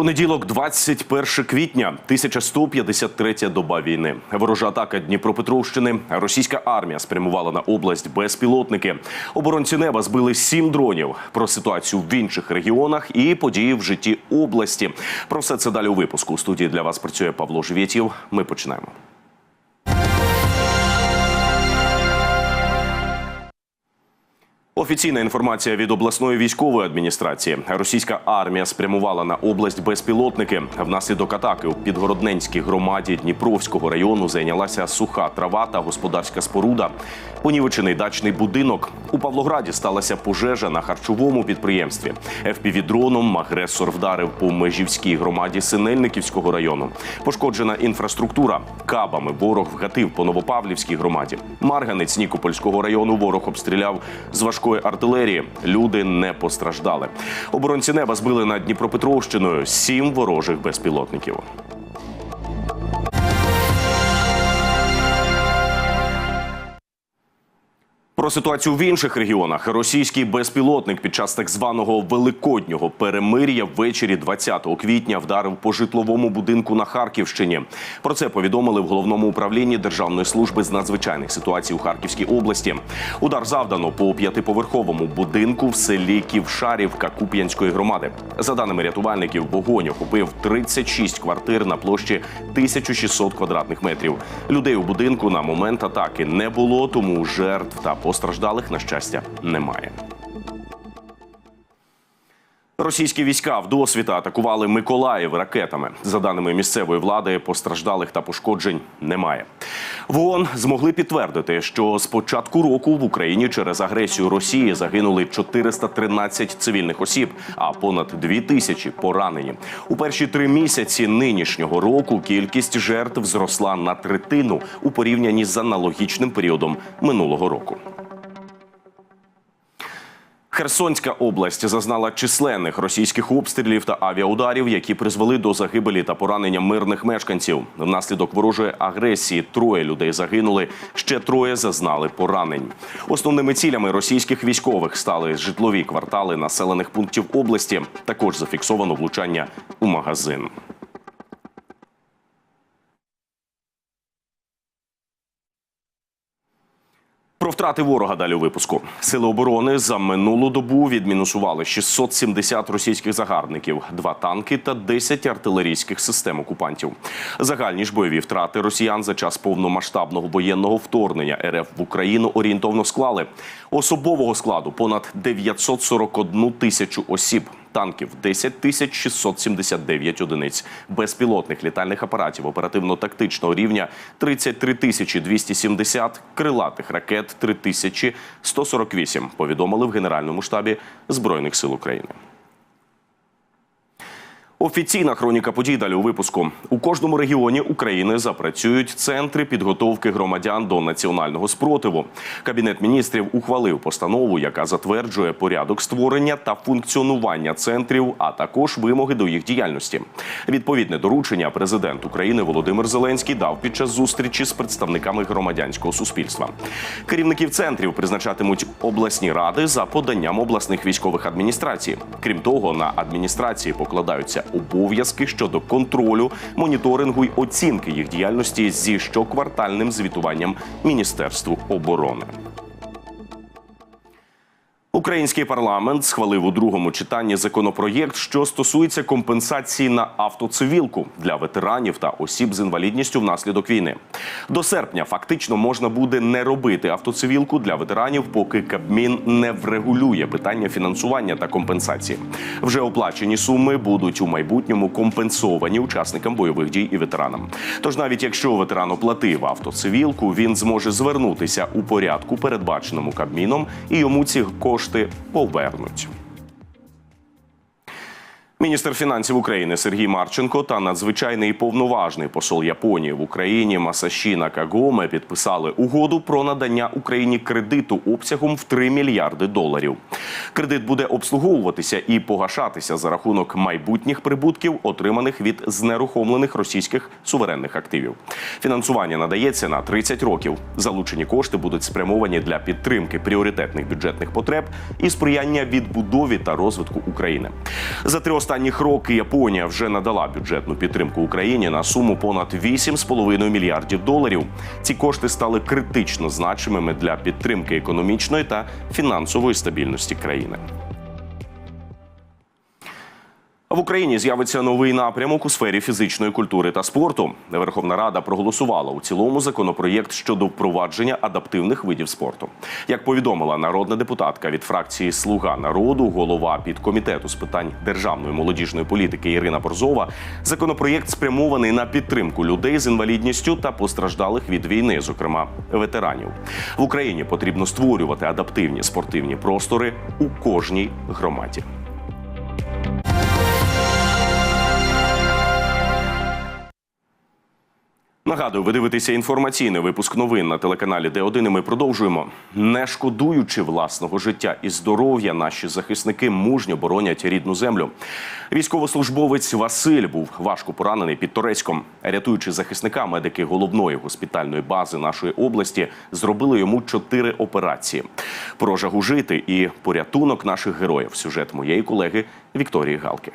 Понеділок, 21 квітня, 1153 доба війни. Ворожа атака Дніпропетровщини. Російська армія спрямувала на область безпілотники. Оборонці неба збили сім дронів. Про ситуацію в інших регіонах і події в житті області. Про все це далі у випуску. У студії для вас працює Павло Живєтєв. Ми починаємо. Офіційна інформація від обласної військової адміністрації. Російська армія спрямувала на область безпілотники. Внаслідок атаки у підгородненській громаді Дніпровського району зайнялася суха трава та господарська споруда. Понівечений дачний будинок. У Павлограді сталася пожежа на харчовому підприємстві. ФПВ-дроном агресор вдарив по межівській громаді Синельниківського району. Пошкоджена інфраструктура. Кабами ворог вгатив по Новопавлівській громаді. Марганець Нікопольського району ворог обстріляв з важкої артилерії. Люди не постраждали. Оборонці неба збили над Дніпропетровщиною сім ворожих безпілотників. Про ситуацію в інших регіонах російський безпілотник під час так званого великоднього перемир'я ввечері 20 квітня вдарив по житловому будинку на Харківщині. Про це повідомили в головному управлінні Державної служби з надзвичайних ситуацій у Харківській області. Удар завдано по п'ятиповерховому будинку в селі Ківшарівка Куп'янської громади. За даними рятувальників, вогонь охопив 36 квартир на площі 1600 квадратних метрів. Людей у будинку на момент атаки не було, тому жертв та постраждалих, на щастя, немає. Російські війська вдосвіта атакували Миколаїв ракетами. За даними місцевої влади, постраждалих та пошкоджень немає. В ООН змогли підтвердити, що з початку року в Україні через агресію Росії загинули 413 цивільних осіб, а понад 2 тисячі поранені. У перші три місяці нинішнього року кількість жертв зросла на третину у порівнянні з аналогічним періодом минулого року. Херсонська область зазнала численних російських обстрілів та авіаударів, які призвели до загибелі та поранення мирних мешканців. Внаслідок ворожої агресії троє людей загинули, ще троє зазнали поранень. Основними цілями російських військових стали житлові квартали населених пунктів області. Також зафіксовано влучання у магазин. Втрати ворога далі у випуску. Сили оборони за минулу добу відмінусували 670 російських загарбників, два танки та 10 артилерійських систем окупантів. Загальні ж бойові втрати росіян за час повномасштабного воєнного вторгнення РФ в Україну орієнтовно склали особового складу понад 941 тисячу осіб. Танків 10 тисяч 679 одиниць, безпілотних літальних апаратів оперативно-тактичного рівня 33 тисячі 270, крилатих ракет 3 тисячі 148, повідомили в Генеральному штабі Збройних сил України. Офіційна хроніка подій далі у випуску. У кожному регіоні України запрацюють центри підготовки громадян до національного спротиву. Кабінет міністрів ухвалив постанову, яка затверджує порядок створення та функціонування центрів, а також вимоги до їх діяльності. Відповідне доручення президент України Володимир Зеленський дав під час зустрічі з представниками громадянського суспільства. Керівників центрів призначатимуть обласні ради за поданням обласних військових адміністрацій. Крім того, на адміністрації покладаються обов'язки щодо контролю, моніторингу й оцінки їх діяльності зі щоквартальним звітуванням Міністерству оборони. Український парламент схвалив у другому читанні законопроєкт, що стосується компенсації на автоцивілку для ветеранів та осіб з інвалідністю внаслідок війни. До серпня фактично можна буде не робити автоцивілку для ветеранів, поки Кабмін не врегулює питання фінансування та компенсації. Вже оплачені суми будуть у майбутньому компенсовані учасникам бойових дій і ветеранам. Тож, навіть якщо ветеран оплатив автоцивілку, він зможе звернутися у порядку, передбаченому Кабміном, і йому ці кошти повернуть. Міністр фінансів України Сергій Марченко та надзвичайний повноважний посол Японії в Україні Масаші Накагоме підписали угоду про надання Україні кредиту обсягом в 3 мільярди доларів. Кредит буде обслуговуватися і погашатися за рахунок майбутніх прибутків, отриманих від знерухомлених російських суверенних активів. Фінансування надається на 30 років. Залучені кошти будуть спрямовані для підтримки пріоритетних бюджетних потреб і сприяння відбудові та розвитку України. За останні останніх роки Японія вже надала бюджетну підтримку Україні на суму понад 8,5 мільярдів доларів. Ці кошти стали критично значимими для підтримки економічної та фінансової стабільності країни. В Україні з'явиться новий напрямок у сфері фізичної культури та спорту. Верховна Рада проголосувала у цілому законопроєкт щодо впровадження адаптивних видів спорту. Як повідомила народна депутатка від фракції Слуга народу, голова підкомітету з питань державної молодіжної політики Ірина Борзова, законопроєкт спрямований на підтримку людей з інвалідністю та постраждалих від війни, зокрема ветеранів. В Україні потрібно створювати адаптивні спортивні простори у кожній громаді. Нагадую, ви дивитеся інформаційний випуск новин на телеканалі Д1 і Ми продовжуємо. Не шкодуючи власного життя і здоров'я, наші захисники мужньо боронять рідну землю. Військовослужбовець Василь був важко поранений під Торецьком. Рятуючи захисника, медики головної госпітальної бази нашої області зробили йому чотири операції. Про жагу жити і порятунок наших героїв. Сюжет моєї колеги Вікторії Галки.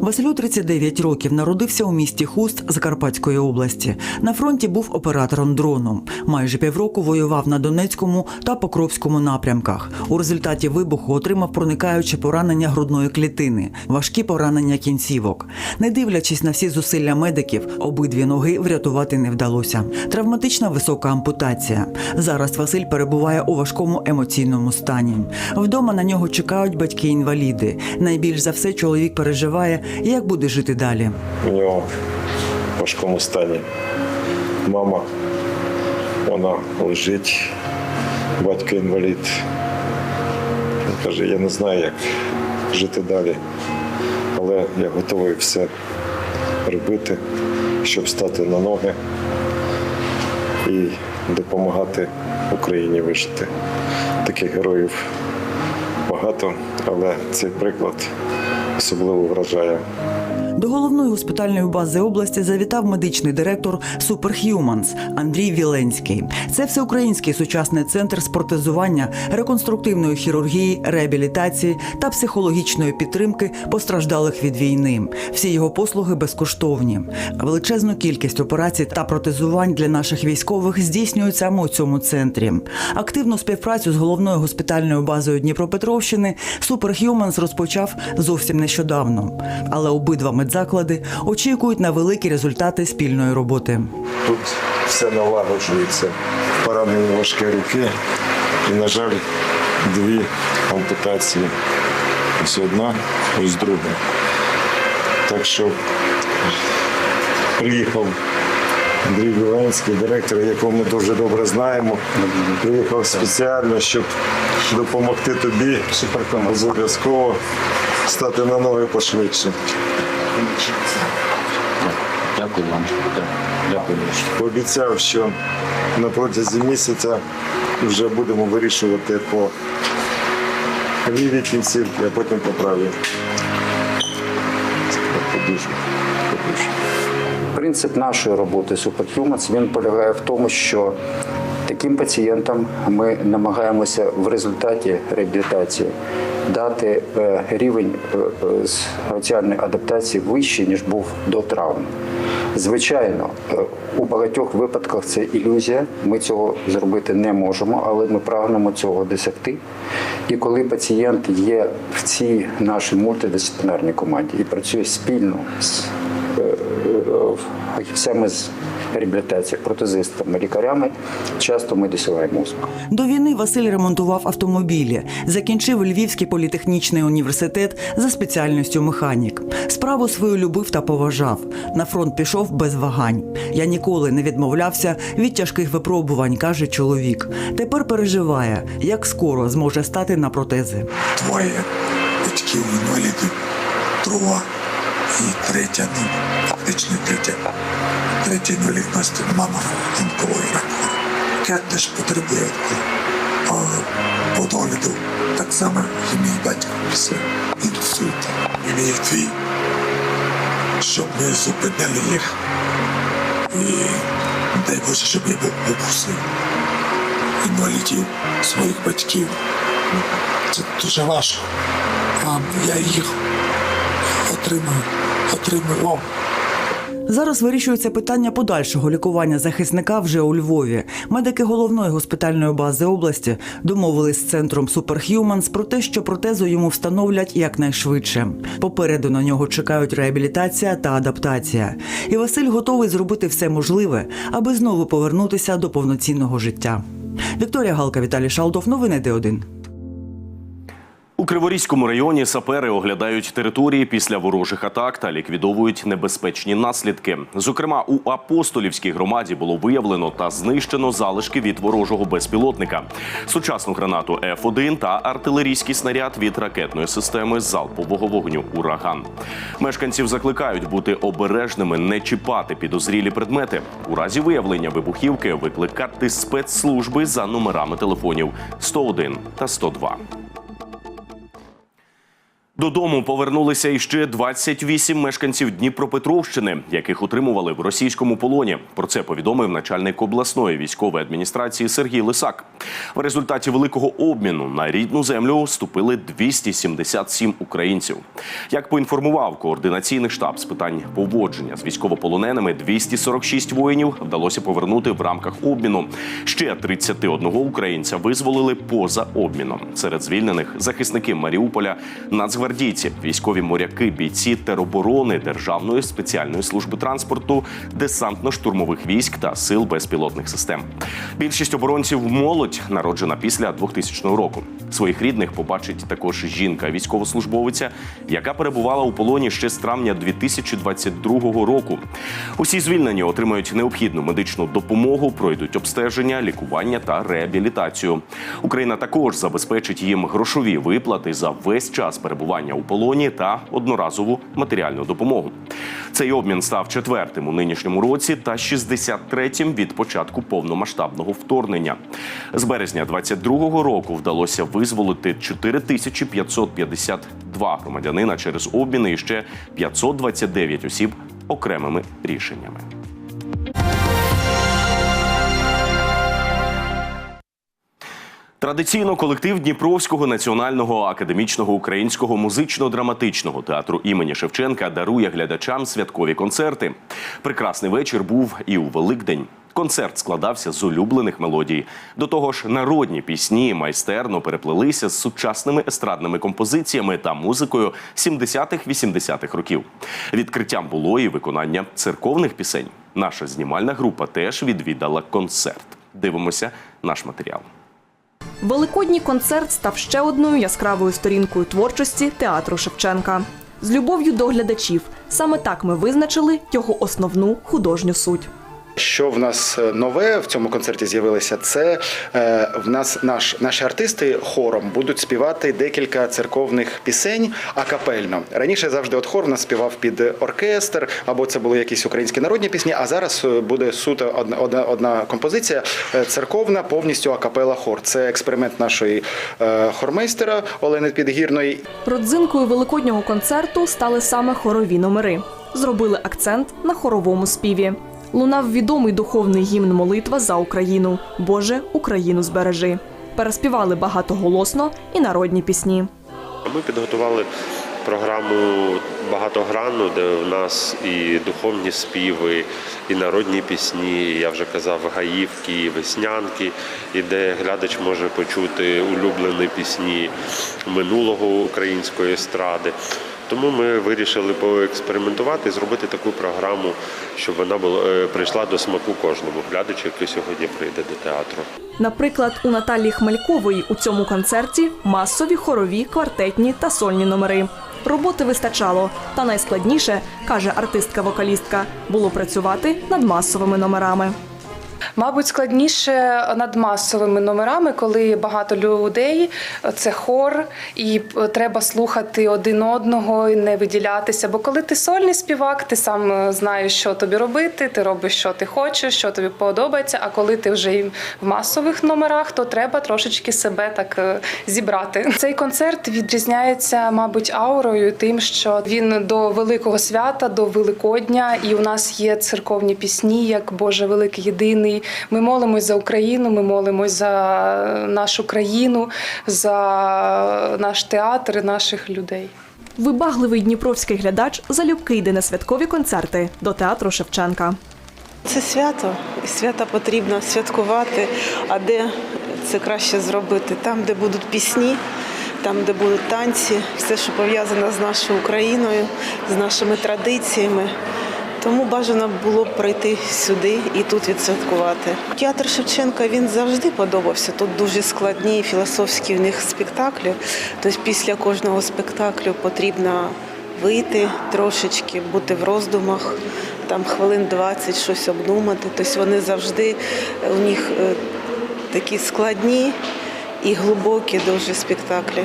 Василю 39 років народився у місті Хуст Закарпатської області. На фронті був оператором дрону. Майже півроку воював на Донецькому та Покровському напрямках. У результаті вибуху отримав проникаюче поранення грудної клітини, важкі поранення кінцівок. Не дивлячись на всі зусилля медиків, обидві ноги врятувати не вдалося. Травматична висока ампутація. Зараз Василь перебуває у важкому емоційному стані. Вдома на нього чекають батьки-інваліди. Найбільш за все чоловік переживає, як буде жити далі. у нього в важкому стані. Мама, вона лежить, батько інвалід. Він каже, я не знаю, як жити далі, але я готовий все робити, щоб стати на ноги і допомагати Україні вижити. Таких героїв багато, але цей приклад особливо вражає. До головної госпітальної бази області завітав медичний директор Superhumans Андрій Віленський. Це всеукраїнський сучасний центр з протезування, реконструктивної хірургії, реабілітації та психологічної підтримки постраждалих від війни. Всі його послуги безкоштовні. Величезну кількість операцій та протезувань для наших військових здійснюють саме у цьому центрі. Активну співпрацю з головною госпітальною базою Дніпропетровщини Superhumans розпочав зовсім нещодавно. Але обидва медзаклади очікують на великі результати спільної роботи. Тут все налагоджується. Поранені важкі руки. І, на жаль, дві ампутації. Ось одна, ось друга. Так що приїхав Андрій Біленський, директор, якого ми дуже добре знаємо. Приїхав спеціально, щоб допомогти тобі обов'язково стати на ноги пошвидше. Дякую вам. Дякую. Пообіцяв, що на протязі місяця вже будемо вирішувати по лівій кінцівці, а потім по правій. Подужу. Принцип нашої роботи Superhumans він полягає в тому, що таким пацієнтам ми намагаємося в результаті реабілітації дати е, рівень е, е, соціальної адаптації вищий, ніж був до травм. Звичайно, е, у багатьох випадках це ілюзія. Ми цього зробити не можемо, але ми прагнемо цього досягти. І коли пацієнт є в цій нашій мультидисциплінарній команді і працює спільно з фахівцями з реабілітації, протезистами, лікарями, часто ми досягаємо успіху. До війни Василь ремонтував автомобілі, закінчив Львівський політехнічний університет за спеціальністю механік. Справу свою любив та поважав. На фронт пішов без вагань. Я ніколи не відмовлявся від тяжких випробувань, каже чоловік. Тепер переживає, як скоро зможе стати на протези. двоє батьків інвалідів, друга і третя, ну фактично третя. Третя інвалідність мама онкології рак. Я теж потребує догляду так само і мій батько після інсульту. І мій твій, щоб ми зупинили їх. І дай Боже, щоб я був опусив інвалідів своїх батьків. це дуже важко. А я їх отримую, отримував. Зараз вирішується питання подальшого лікування захисника вже у Львові. Медики головної госпітальної бази області домовились з центром Superhumans про те, що протезу йому встановлять якнайшвидше. Попереду на нього чекають реабілітація та адаптація. І Василь готовий зробити все можливе, аби знову повернутися до повноцінного життя. Вікторія Галка, Віталій Шалдов. Новини Д1. У Криворізькому районі сапери оглядають території після ворожих атак та ліквідовують небезпечні наслідки. Зокрема, у апостолівській громаді було виявлено та знищено залишки від ворожого безпілотника, сучасну гранату Ф1 та артилерійський снаряд від ракетної системи залпового вогню Ураган. Мешканців закликають бути обережними, не чіпати підозрілі предмети. У разі виявлення вибухівки викликати спецслужби за номерами телефонів 101 та 102. Додому повернулися іще 28 мешканців Дніпропетровщини, яких утримували в російському полоні. Про це повідомив начальник обласної військової адміністрації Сергій Лисак. В результаті великого обміну на рідну землю вступили 277 українців. Як поінформував координаційний штаб з питань поводження з військовополоненими, 246 воїнів вдалося повернути в рамках обміну. Ще 31 українця визволили поза обміном. Серед звільнених захисники Маріуполя, нацгвардійці, військові моряки, бійці тероборони Державної спеціальної служби транспорту, десантно-штурмових військ та сил безпілотних систем. Більшість оборонців молодь народжена після 2000 року. Своїх рідних побачить також жінка, військовослужбовиця, яка перебувала у полоні ще з травня 2022 року. Усі звільнені отримають необхідну медичну допомогу, пройдуть обстеження, лікування та реабілітацію. Україна також забезпечить їм грошові виплати за весь час перебування у полоні та одноразову матеріальну допомогу. Цей обмін став четвертим у нинішньому році та 63-м від початку повномасштабного вторгнення. З березня 22-го року вдалося визволити 4552 громадянина через обміни і ще 529 осіб окремими рішеннями. Традиційно колектив Дніпровського національного академічного українського музично-драматичного театру імені Шевченка дарує глядачам святкові концерти. Прекрасний вечір був і у Великдень. Концерт складався з улюблених мелодій. До того ж, народні пісні майстерно переплелися з сучасними естрадними композиціями та музикою 70-х-80-х років. Відкриттям було і виконання церковних пісень. Наша знімальна група теж відвідала концерт. Дивимося наш матеріал. Великодній концерт став ще одною яскравою сторінкою творчості театру Шевченка. З любов'ю до глядачів саме так ми визначили його основну художню суть. Що в нас е, нове в цьому концерті з'явилося? Це е, в нас наш наші артисти хором будуть співати декілька церковних пісень акапельно. Раніше завжди от хор в нас співав під оркестр, або це були якісь українські народні пісні. А зараз е, буде суто одна одна, одна композиція церковна, повністю акапела хор. Це експеримент нашої хормейстера Олени Підгірної. Родзинкою великоднього концерту стали саме хорові номери. Зробили акцент на хоровому співі. Лунав відомий духовний гімн молитва за Україну. Боже, Україну збережи. Переспівали багатоголосно і народні пісні. Ми підготували програму багатогранну, де у нас і духовні співи, і народні пісні. Я вже казав, гаївки, веснянки, і де глядач може почути улюблені пісні минулого української естради. Тому ми вирішили поекспериментувати зробити таку програму, щоб вона була е, прийшла до смаку кожному глядачу, який сьогодні прийде до театру. Наприклад, у Наталії Хмелькової у цьому концерті масові хорові, квартетні та сольні номери. Роботи вистачало, та найскладніше, каже артистка-вокалістка, було працювати над масовими номерами. Мабуть, складніше над масовими номерами, коли багато людей, це хор, і треба слухати один одного і не виділятися. Бо коли ти сольний співак, ти сам е, знаєш, що тобі робити, ти робиш, що ти хочеш, що тобі подобається. А коли ти вже в масових номерах, то треба трошечки себе так е, зібрати. Цей концерт відрізняється, мабуть, аурою, тим, що він до великого свята, до Великодня, і у нас є церковні пісні, як Боже великий єдиний. Війни. Ми молимось за Україну, ми молимось за нашу країну, за наш театр наших людей. Вибагливий дніпровський глядач залюбки йде на святкові концерти до театру Шевченка. Це свято, і свята потрібно святкувати. А де це краще зробити? Там, де будуть пісні, там, де будуть танці, все, що пов'язане з нашою Україною, з нашими традиціями. Тому бажано було б прийти сюди і тут відсвяткувати. Театр Шевченка він завжди подобався. Тут дуже складні філософські в них спектаклі. Тобто після кожного спектаклю потрібно вийти трошечки, бути в роздумах, там хвилин 20 щось обдумати. Тобто вони завжди у них е, такі складні і глибокі дуже спектаклі.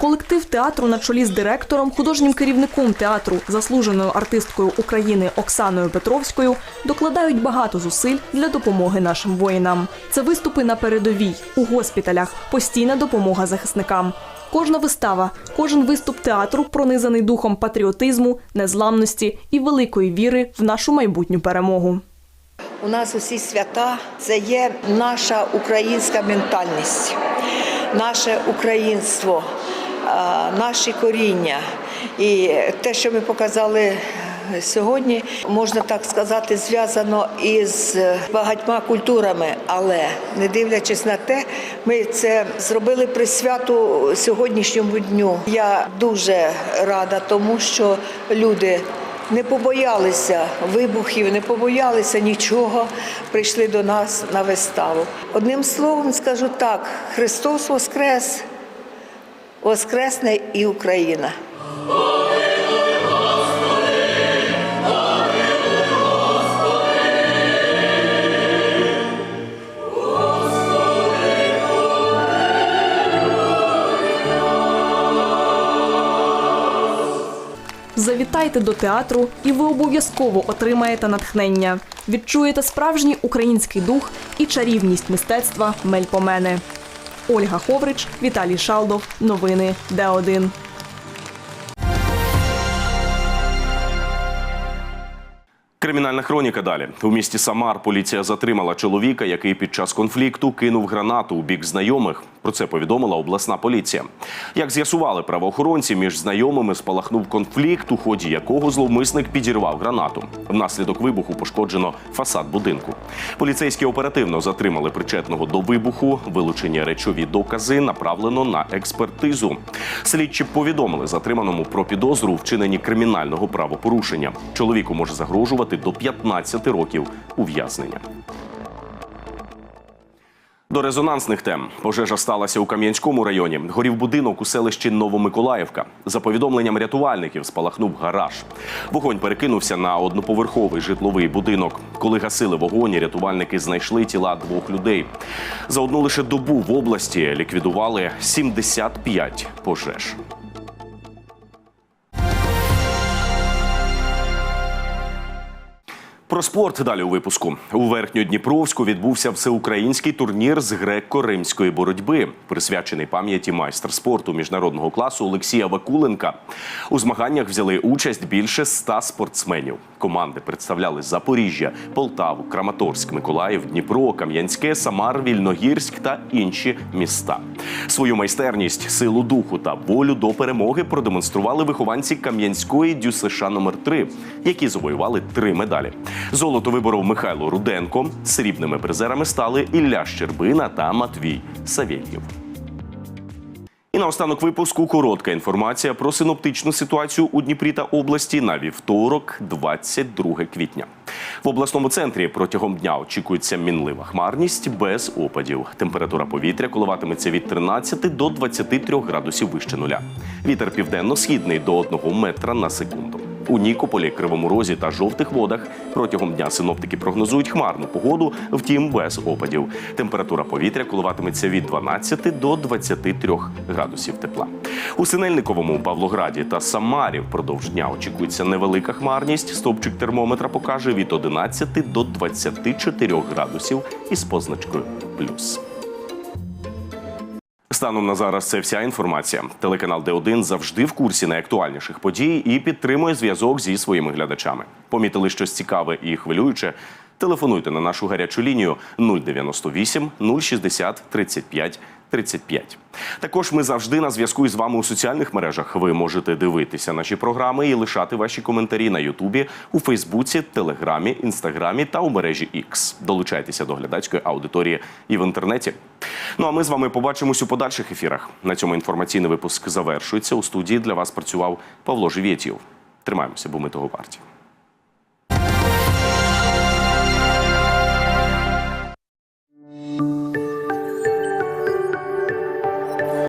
Колектив театру на чолі з директором, художнім керівником театру, заслуженою артисткою України Оксаною Петровською, докладають багато зусиль для допомоги нашим воїнам. Це виступи на передовій, у госпіталях, постійна допомога захисникам. Кожна вистава, кожен виступ театру пронизаний духом патріотизму, незламності і великої віри в нашу майбутню перемогу. У нас усі свята це є наша українська ментальність, наше українство, наші коріння. І те, що ми показали сьогодні, можна так сказати, зв'язано із багатьма культурами, але не дивлячись на те, ми це зробили присвяту сьогоднішньому дню. Я дуже рада тому, що люди не побоялися вибухів, не побоялися нічого, прийшли до нас на виставу. Одним словом скажу так: Христос Воскрес, Воскресне і Україна. Завітайте до театру, і ви обов'язково отримаєте натхнення. Відчуєте справжній український дух і чарівність мистецтва Мельпомени. Ольга Ховрич, Віталій Шалдов. Новини Д1. Кримінальна хроніка далі. У місті Самар поліція затримала чоловіка, який під час конфлікту кинув гранату у бік знайомих. Про це повідомила обласна поліція. Як з'ясували правоохоронці, між знайомими спалахнув конфлікт, у ході якого зловмисник підірвав гранату. Внаслідок вибуху пошкоджено фасад будинку. Поліцейські оперативно затримали причетного до вибуху. Вилучені речові докази направлено на експертизу. Слідчі повідомили затриманому про підозру вчиненні кримінального правопорушення. Чоловіку може загрожувати до 15 років ув'язнення. До резонансних тем пожежа сталася у Кам'янському районі. Горів будинок у селищі Новомиколаївка. За повідомленням рятувальників, спалахнув гараж. Вогонь перекинувся на одноповерховий житловий будинок. Коли гасили вогонь, рятувальники знайшли тіла двох людей. За одну лише добу в області ліквідували 75 пожеж. Про спорт далі у випуску. У Верхньодніпровську відбувся всеукраїнський турнір з греко-римської боротьби, присвячений пам'яті майстер спорту міжнародного класу Олексія Вакуленка. У змаганнях взяли участь більше ста спортсменів. Команди представляли Запоріжжя, Полтаву, Краматорськ, Миколаїв, Дніпро, Кам'янське, Самар, Вільногірськ та інші міста. Свою майстерність, силу духу та волю до перемоги продемонстрували вихованці Кам'янської ДЮСШ номер 3 які завоювали три медалі. Золото виборов Михайло Руденко. Срібними призерами стали Ілля Щербина та Матвій Савєльєв. І наостанок випуску коротка інформація про синоптичну ситуацію у Дніпрі та області на вівторок, 22 квітня. В обласному центрі протягом дня очікується мінлива хмарність без опадів. Температура повітря коливатиметься від 13 до 23 градусів вище нуля. Вітер південно-східний до 1 метра на секунду. У Нікополі, Кривому Розі та жовтих водах протягом дня синоптики прогнозують хмарну погоду, втім без опадів. Температура повітря коливатиметься від 12 до 23 градусів тепла. У Синельниковому, Павлограді та Самарі впродовж дня очікується невелика хмарність. Стопчик термометра покаже від 11 до 24 градусів із позначкою плюс. Станом на зараз це вся інформація. Телеканал Д1 завжди в курсі найактуальніших подій і підтримує зв'язок зі своїми глядачами. Помітили щось цікаве і хвилююче. Телефонуйте на нашу гарячу лінію 098 060 35 35. Також ми завжди на зв'язку із вами у соціальних мережах. Ви можете дивитися наші програми і лишати ваші коментарі на Ютубі, у Фейсбуці, Телеграмі, Інстаграмі та у мережі X. Долучайтеся до глядацької аудиторії і в інтернеті. Ну а ми з вами побачимось у подальших ефірах. На цьому інформаційний випуск завершується. У студії для вас працював Павло Живєтєв. Тримаємося, бо ми того варті.